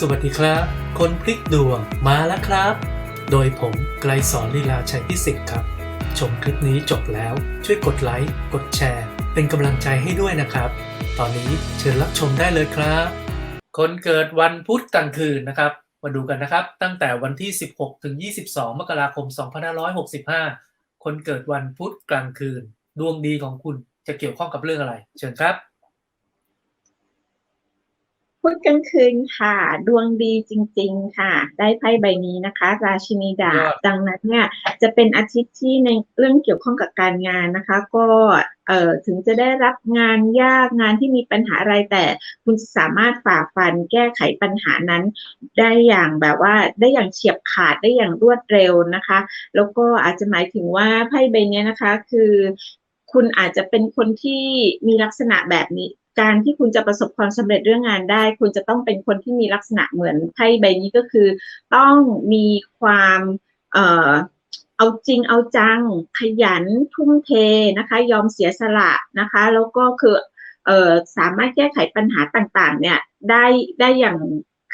สวัสดีครับ คนพลิกดวงมาแล้วครับ โดยผมไกลสอนลีลาชัยพิสิทธิ์ครับ ชมคลิปนี้จบแล้วช่วยกดไลค์กดแชร์ เป็นกำลังใจให้ด้วยนะครับ ตอนนี้เชิญรับชมได้เลยครับ คนเกิดวันพุธกลางคืนนะครับมาดูกันนะครับ ตั้งแต่วันที่ 16 ถึง 22 มกราคม 2565 คนเกิดวันพุธกลางคืน ดวงดีของคุณจะเกี่ยวข้องกับเรื่องอะไร เชิญครับ พุธกลางคืนค่ะ ดวงดีจริง ๆ ค่ะ ได้ไพ่ใบนี้นะคะ ราชินีดาบยอดดังนั้นเนี่ยจะเป็นอาทิตย์ที่ในเรื่องเกี่ยวข้องกับการงานนะคะ ก็เอ่อถึงจะได้รับงานยากงานที่มีปัญหาอะไรแต่ คุณจะสามารถฝ่าฟันแก้ไขปัญหานั้น ได้อย่างแบบว่าได้อย่างเฉียบขาดได้อย่างรวดเร็วนะคะ แล้วก็อาจจะหมายถึงว่าไพ่ใบเนี้ยนะคะ คือคุณอาจจะเป็นคนที่มีลักษณะแบบนี้ การที่คุณจะประสบความสำเร็จเรื่องงานได้ คุณจะต้องเป็นคนที่มีลักษณะเหมือนไพ่ใบนี้ก็คือ ต้องมีความเอ่อเอาจริงเอาจัง ขยันทุ่มเทนะคะ ยอมเสียสละนะคะ แล้วก็คือเอ่อสามารถแก้ไขปัญหาต่างๆ เนี่ยได้ได้อย่าง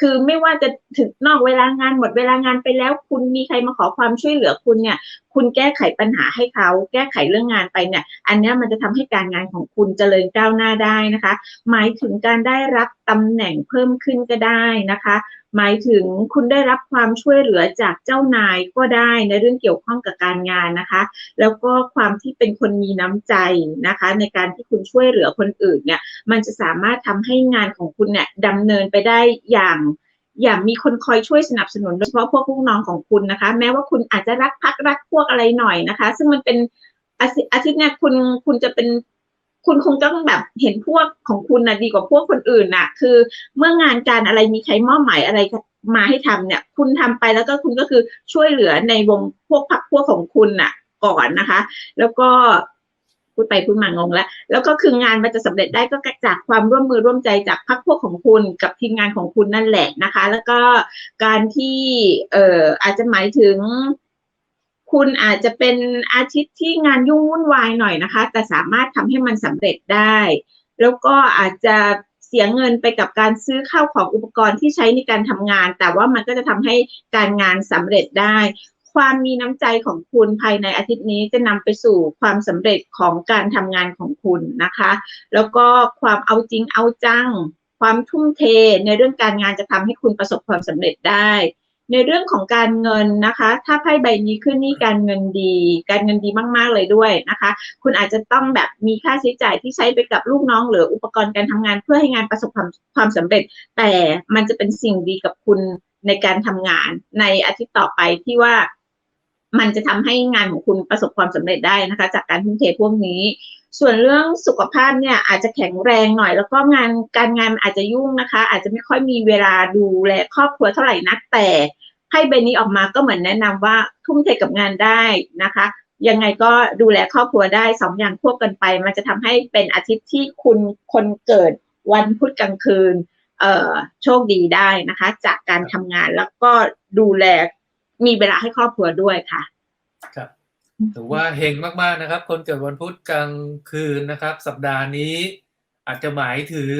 คือไม่ว่าจะถึงนอกเวลางานหมดเวลางานไปแล้ว คุณมีใครมาขอความช่วยเหลือคุณเนี่ย คุณแก้ไขปัญหาให้เขา แก้ไขเรื่องงานไปเนี่ย อันนี้มันจะทำให้การงานของคุณเจริญก้าวหน้าได้นะคะ หมายถึงการได้รับตำแหน่งเพิ่มขึ้นก็ได้นะคะหมายถึงคุณได้รับความช่วยเหลือจากเจ้านายก็ได้ในเรื่องเกี่ยวข้องกับการงานนะคะ แล้วก็ความที่เป็นคนมีน้ำใจนะคะ ในการที่คุณช่วยเหลือคนอื่นเนี่ยมันจะสามารถทำให้งานของคุณเนี่ยดำเนินไปได้อย่างอย่างมีคนคอยช่วยสนับสนุนโดยเฉพาะพวกลูกน้องของคุณนะคะ แม้ว่าคุณอาจจะรักพักรักพวกอะไรหน่อยนะคะ ซึ่งมันเป็นอาทิตย์อาทิตย์เนี่ยคุณคุณจะเป็น คุณคงต้องแบบเห็นพวกของคุณนะดีกว่าพวกคนอื่นน่ะคือเมื่องานการอะไรมีใครมอบหมายอะไรมาให้ทำเนี่ย คุณทำไปแล้วก็คุณก็คือช่วยเหลือในวงพวกพักพวกของคุณน่ะ ก่อนนะคะ แล้วก็พูดไปพูดมางงแล้ว แล้วก็คืองานมันจะสำเร็จได้ก็จากความร่วมมือร่วมใจจากพักพวกของคุณกับทีมงานของคุณนั่นแหละนะคะ แล้วก็การที่เอ่ออาจจะหมายถึง คุณอาจจะเป็นอาทิตย์ที่งานยุ่งวุ่นวายหน่อยนะคะ แต่สามารถทำให้มันสำเร็จได้ แล้วก็อาจจะเสียเงินไปกับการซื้อข้าวของอุปกรณ์ที่ใช้ในการทำงาน แต่ว่ามันก็จะทำให้การงานสำเร็จได้ ความมีน้ำใจของคุณภายในอาทิตย์นี้จะนำไปสู่ความสำเร็จของการทำงานของคุณนะคะ แล้วก็ความเอาจริงเอาจัง ความทุ่มเทในเรื่องการงานจะทำให้คุณประสบความสำเร็จได้ ในเรื่องของการเงินนะคะ ถ้าไพ่ใบนี้ขึ้นนี่การเงินดี การเงินดีมาก ๆ เลยด้วยนะคะ คุณอาจจะต้องแบบมีค่าใช้จ่ายที่ใช้ไปกับลูกน้อง หรืออุปกรณ์การทำงานเพื่อให้งานประสบความความสำเร็จ แต่มันจะเป็นสิ่งดีกับคุณในการทำงานในอาทิตย์ต่อไปที่ว่ามันจะทำให้งานของคุณประสบความสำเร็จได้นะคะ จากการทุ่มเทพวกนี้ ส่วนเรื่องสุขภาพเนี่ยอาจจะแข็งแรงหน่อย แล้วก็งานการงานอาจจะยุ่งนะคะ อาจจะไม่ค่อยมีเวลาดูแลครอบครัวเท่าไหร่นักแต่ไพ่ใบนี้ออกมาก็เหมือนแนะนำว่าทุ่มเทกับงานได้นะคะ ยังไงก็ดูแลครอบครัวได้สองอย่างควบกันไป มันจะทำให้เป็นอาทิตย์ที่คุณคนเกิดวันพุธกลางคืนเออโชคดีได้นะคะ จากการทำงานแล้วก็ดูแลมีเวลาให้ครอบครัวด้วยค่ะ ครับ ถือว่าเฮงมากๆนะครับ คนเกิดวันพุธกลางคืนนะครับ สัปดาห์นี้อาจจะหมายถึง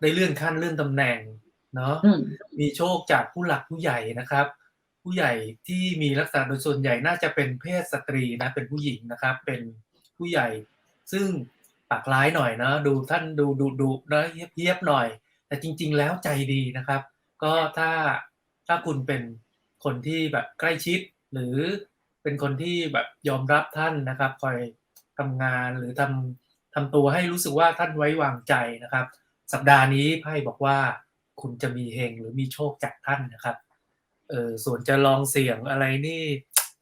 ได้เลื่อนขั้นเลื่อนตำแหน่งเนาะอืมมีโชคจากผู้หลักผู้ใหญ่นะครับ ผู้ใหญ่ที่มีลักษณะโดยส่วนใหญ่น่าจะเป็นเพศสตรีนะเป็นผู้หญิงนะครับ เป็นผู้ใหญ่ ซึ่งปากร้ายหน่อยนะดูท่านดูดูดูนะเยียบเยียบหน่อย แต่จริง ๆ แล้วใจดีนะครับ ก็ถ้าถ้าคุณเป็นคนที่แบบใกล้ชิดหรือ เป็นคนที่แบบยอมรับท่านนะครับ คอยทำงานหรือทำทำตัวให้รู้สึกว่าท่านไว้วางใจนะครับ สัปดาห์นี้ไพ่บอกว่าคุณจะมีเฮงหรือมีโชคจากท่านนะครับเออส่วนจะลองเสี่ยงอะไรนี่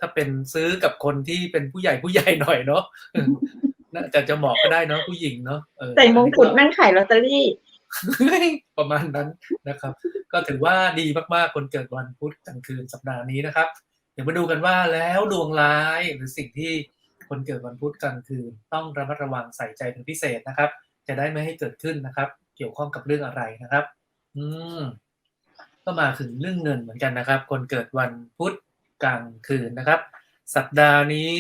ถ้าเป็นซื้อกับคนที่เป็นผู้ใหญ่ผู้ใหญ่หน่อยเนาะเออน่าจะจะเหมาะก็ได้เนาะผู้หญิงเนาะเออใส่มงกุฎนั่งขายลอตเตอรี่ประมาณนั้นนะครับ ก็ถือว่าดีมากๆ คนเกิดวันพุธกลางคืนสัปดาห์นี้นะครับ เดี๋ยวมาดูกันว่าแล้วดวงร้ายหรือสิ่งที่คนเกิดวันพุธกลางคืนต้องระมัดระวังใส่ใจเป็นพิเศษนะครับ จะได้ไม่ให้เกิดขึ้นนะครับ เกี่ยวข้องกับเรื่องอะไรนะครับ อืมก็มาถึงเรื่องเงินเหมือนกันนะครับ คนเกิดวันพุธกลางคืนนะครับ สัปดาห์นี้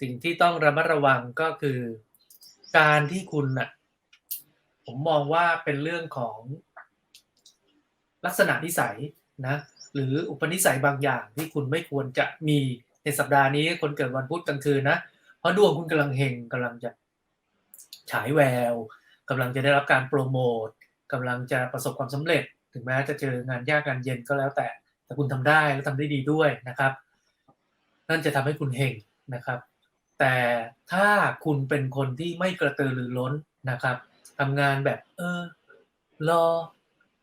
สิ่งที่ต้องระมัดระวังก็คือ การที่คุณน่ะ ผมมองว่าเป็นเรื่องของลักษณะนิสัยนะ หรืออุปนิสัยบางอย่างที่คุณไม่ควรจะมีในสัปดาห์นี้คนเกิดวันพุธกลางคืนนะ เพราะดวงคุณกำลังเฮงกำลังจะฉายแววกำลังจะได้รับการโปรโมทกำลังจะประสบความสำเร็จ ถึงแม้จะเจองานยากงานเย็นก็แล้วแต่ แต่คุณทำได้และทำได้ดีด้วยนะครับ นั่นจะทำให้คุณเฮงนะครับ แต่ถ้าคุณเป็นคนที่ไม่กระตือรือร้นนะครับทำงานแบบเออรอ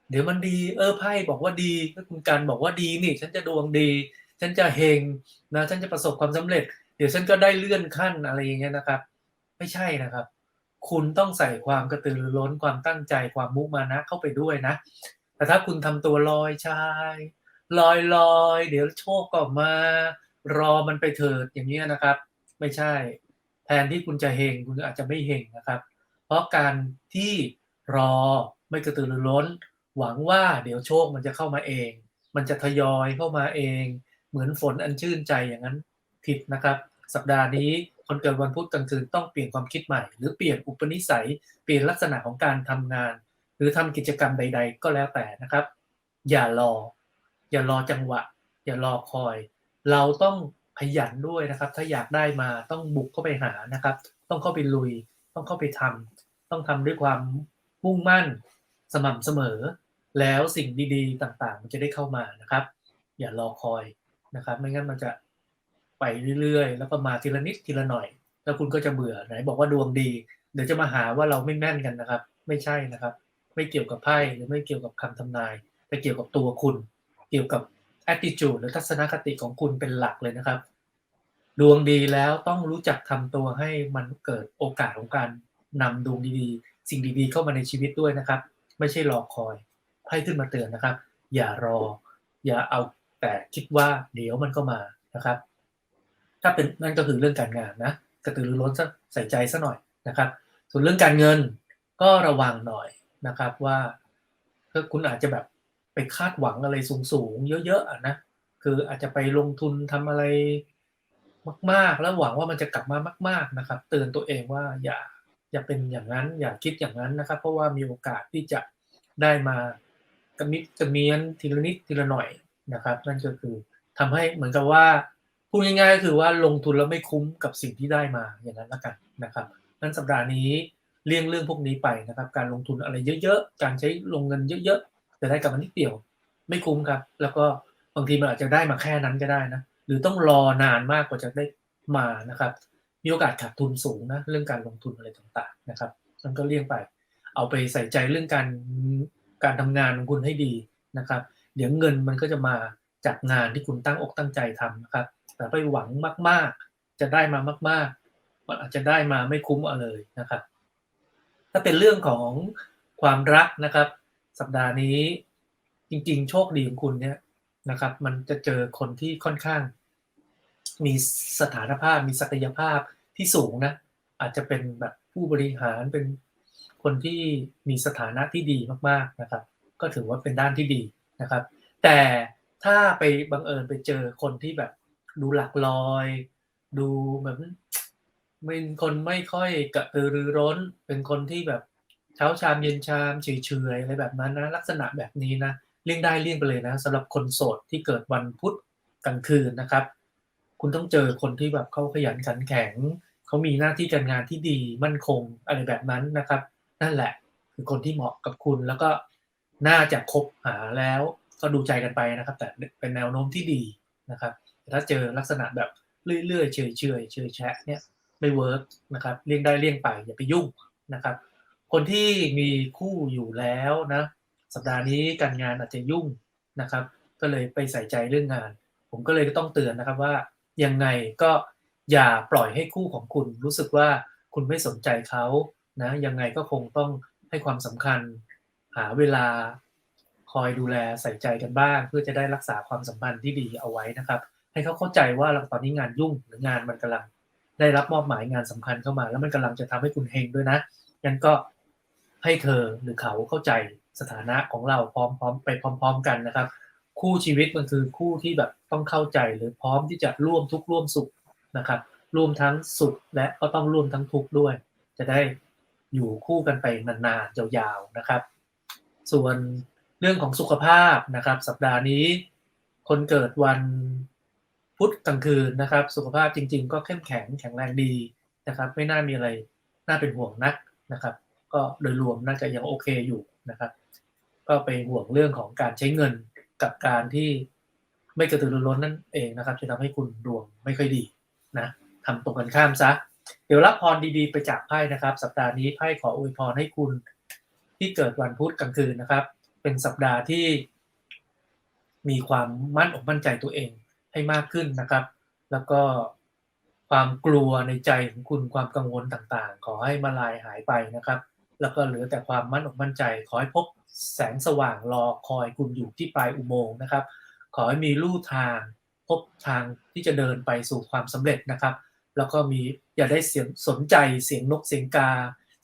เดี๋ยวมันดี เออไพ่บอกว่าดีก็คุณการบอกว่าดีนี่ ฉันจะดวงดี ฉันจะเฮงนะ ฉันจะประสบความสำเร็จ เดี๋ยวฉันก็ได้เลื่อนขั้นอะไรอย่างเงี้ยนะครับ ไม่ใช่นะครับ คุณต้องใส่ความกระตือรือร้นความตั้งใจความมุมานะเข้าไปด้วยนะ แต่ถ้าคุณทำตัวลอยชายลอยลอยเดี๋ยวโชคก็มา รอมันไปเถิดอย่างเงี้ยนะครับ ไม่ใช่ แทนที่คุณจะเฮงคุณอาจจะไม่เฮงนะครับ เพราะการที่รอไม่กระตือรือร้น หวังว่าเดี๋ยวโชคมันจะเข้ามาเอง มันจะทยอยเข้ามาเอง เหมือนฝนอันชื่นใจอย่างนั้นผิดนะครับ สัปดาห์นี้คนเกิดวันพุธกลางคืนต้องเปลี่ยนความคิดใหม่ หรือเปลี่ยนอุปนิสัย เปลี่ยนลักษณะของการทำงาน หรือทำกิจกรรมใด ๆ ก็แล้วแต่นะครับ อย่ารอ อย่ารอจังหวะ อย่ารอคอย เราต้องขยันด้วยนะครับ ถ้าอยากได้มาต้องบุกเข้าไปหานะครับ ต้องเข้าไปลุย ต้องเข้าไปทำต้องทำด้วยความมุ่งมั่น สม่ำเสมอ แล้วสิ่งดีๆต่างๆ มันจะได้เข้ามานะครับ อย่ารอคอยนะครับ ไม่งั้นมันจะไปเรื่อยๆ แล้วก็มาทีละนิดทีละหน่อย แล้วคุณก็จะเบื่อไหนบอกว่าดวงดี เดี๋ยวจะมาหาว่าเราไม่แม่นกันนะครับ ไม่ใช่นะครับ ไม่เกี่ยวกับไพ่หรือไม่เกี่ยวกับคำทำนาย แต่เกี่ยวกับตัวคุณ เกี่ยวกับ attitude หรือทัศนคติของคุณเป็นหลักเลยนะครับ ดวงดีแล้วต้องรู้จักทำตัวให้มันเกิดโอกาสของการนำดวงดีๆ สิ่งดีๆ เข้ามาในชีวิตด้วยนะครับ ไม่ใช่รอคอย ไพ่ขึ้นมาเตือนนะครับ อย่ารอ อย่าเอาแต่คิดว่าเดี๋ยวมันก็มานะครับ ถ้าเป็นนั่นก็คือเรื่องการงานนะกระตือรือร้นใส่ใจซะหน่อยนะครับ ส่วนเรื่องการเงินก็ระวังหน่อยนะครับว่าถ้าคุณอาจจะแบบไปคาดหวังอะไรสูงๆเยอะๆนะคืออาจจะไปลงทุนทำอะไรมากๆ แล้วหวังว่ามันจะกลับมามาก ๆนะครับ เตือนตัวเองว่าอย่าอย่าเป็นอย่างนั้นอย่าคิดอย่างนั้นนะครับ เพราะว่ามีโอกาสที่จะได้มา กระมิดกระเมียนทีละนิดทีละหน่อยนะครับ นั่นก็คือทำให้เหมือนกับว่าพูดง่ายๆก็คือว่าลงทุนแล้วไม่คุ้มกับสิ่งที่ได้มาอย่างนั้นละกันนะครับนั้นสัปดาห์นี้เลี่ยงเรื่องพวกนี้ไปนะครับ การลงทุนอะไรเยอะๆ การใช้ลงเงินเยอะๆแต่ได้กลับมานิดเดียว ไม่คุ้มครับ แล้วก็บางทีมันอาจจะได้มาแค่นั้นก็ได้นะหรือต้องรอนานมากกว่าจะได้มานะครับ มีโอกาสขาดทุนสูงนะเรื่องการลงทุนอะไรต่างๆนะครับ มันก็เลี่ยงไป เอาไปใส่ใจเรื่องการ การทำงานของคุณให้ดีนะครับ เดี๋ยวเงินมันก็จะมาจากงานที่คุณตั้งอกตั้งใจทำนะครับ แต่ไปหวังมาก ๆ จะได้มามาก ๆ มันอาจจะได้มาไม่คุ้มเอาเลยนะครับ ถ้าเป็นเรื่องของความรักนะครับ สัปดาห์นี้จริง ๆ โชคดีของคุณเนี่ยนะครับ มันจะเจอคนที่ค่อนข้าง มีสถานภาพมีศักยภาพที่สูงนะอาจจะเป็นแบบผู้บริหารเป็น คนที่มีสถานะที่ดีมากๆนะครับ ก็ถือว่าเป็นด้านที่ดีนะครับ แต่ถ้าไปบังเอิญไปเจอคนที่แบบดูหลักลอย ดูแบบเป็นคนไม่ค่อยกระตือรือร้น เป็นคนที่แบบเช้าชามเย็นชามเฉยๆอะไรแบบนั้นนะลักษณะแบบนี้นะเลี่ยงได้เลี่ยงไปเลยนะสำหรับคนโสดที่เกิดวันพุธกลางคืนนะครับ คุณต้องเจอคนที่แบบเขาขยันขันแข็งเขามีหน้าที่การงานที่ดีมั่นคงอะไรแบบนั้นนะครับ นั่นแหละ คือคนที่เหมาะกับคุณแล้วก็น่าจะคบหาแล้วก็ดูใจกันไปนะครับ แต่เป็นแนวโน้มที่ดีนะครับแต่ถ้าเจอลักษณะแบบเรื่อยๆเฉยๆเฉยเฉยแชะเนี่ยไม่เวิร์กนะครับเลี่ยงได้เลี่ยงไปอย่าไปยุ่งนะครับ คนที่มีคู่อยู่แล้วนะสัปดาห์นี้การงานอาจจะยุ่งนะครับ ก็เลยไปใส่ใจเรื่องงาน ผมก็เลยต้องเตือนนะครับว่ายังไงก็อย่าปล่อยให้คู่ของคุณรู้สึกว่าคุณไม่สนใจเขา นะยังไงก็คงต้องให้ความสำคัญหาเวลาคอยดูแลใส่ใจกันบ้าง เพื่อจะได้รักษาความสัมพันธ์ที่ดีเอาไว้นะครับ ให้เขาเข้าใจว่าตอนนี้งานยุ่งหรืองานมันกำลังได้รับมอบหมายงานสำคัญเข้ามา แล้วมันกำลังจะทำให้คุณเฮงด้วยนะงั้นก็ให้เธอหรือเขาเข้าใจสถานะของเราพร้อมๆไปพร้อม ๆ กันนะครับ คู่ชีวิตมันคือคู่ที่แบบต้องเข้าใจหรือพร้อมที่จะร่วมทุกข์ร่วมสุขนะครับร่วมทั้งสุขและก็ต้องร่วมทั้งทุกข์ด้วย จะได้ อยู่คู่กันไปนานๆยาวๆนะครับ ส่วนเรื่องของสุขภาพนะครับ สัปดาห์นี้ คนเกิดวันพุธกลางคืนนะครับ สุขภาพจริง ๆ ก็เข้มแข็งแข็งแรงดีนะครับ ไม่น่ามีอะไรน่าเป็นห่วงนักนะครับ ก็โดยรวมน่าจะยังโอเคอยู่นะครับ ก็ไปห่วงเรื่องของการใช้เงินกับการที่ไม่กระตือรือร้นนั่นเองนะครับจะทำให้คุณดวงไม่ค่อยดีนะทำตรงกันข้ามซะ เดี๋ยวรับพรดีๆ ไปจากไพ่นะครับ สัปดาห์นี้ไพ่ขออวยพรให้คุณที่เกิดวันพุธกลางคืนนะครับ เป็นสัปดาห์ที่มีความมั่นอกมั่นใจตัวเองให้มากขึ้นนะครับ แล้วก็ความกลัวในใจของคุณความกังวลต่างๆ ขอให้มาลายหายไปนะครับ แล้วก็เหลือแต่ความมั่นอกมั่นใจ ขอให้พบแสงสว่างรอคอยคุณอยู่ที่ปลายอุโมงค์นะครับ ขอให้มีลู่ทางพบทางที่จะเดินไปสู่ความสำเร็จนะครับ แล้วก็มีอย่าได้เสียงสนใจเสียงนกเสียงกา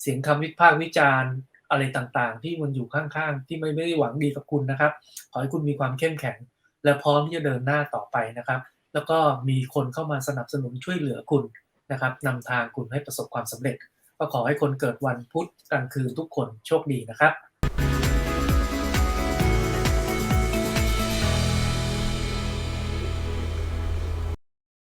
เสียงคำวิพากษ์วิจารณ์อะไรต่างๆ ที่มันอยู่ข้างๆ ที่ไม่ไม่ได้หวังดีกับคุณนะครับ ขอให้คุณมีความเข้มแข็ง และพร้อมที่จะเดินหน้าต่อไปนะครับ แล้วก็มีคนเข้ามาสนับสนุนช่วยเหลือคุณนะครับนำทางคุณให้ประสบความสำเร็จ ก็ขอให้คนเกิดวันพุธกลางคืนทุกคนโชคดีนะครับ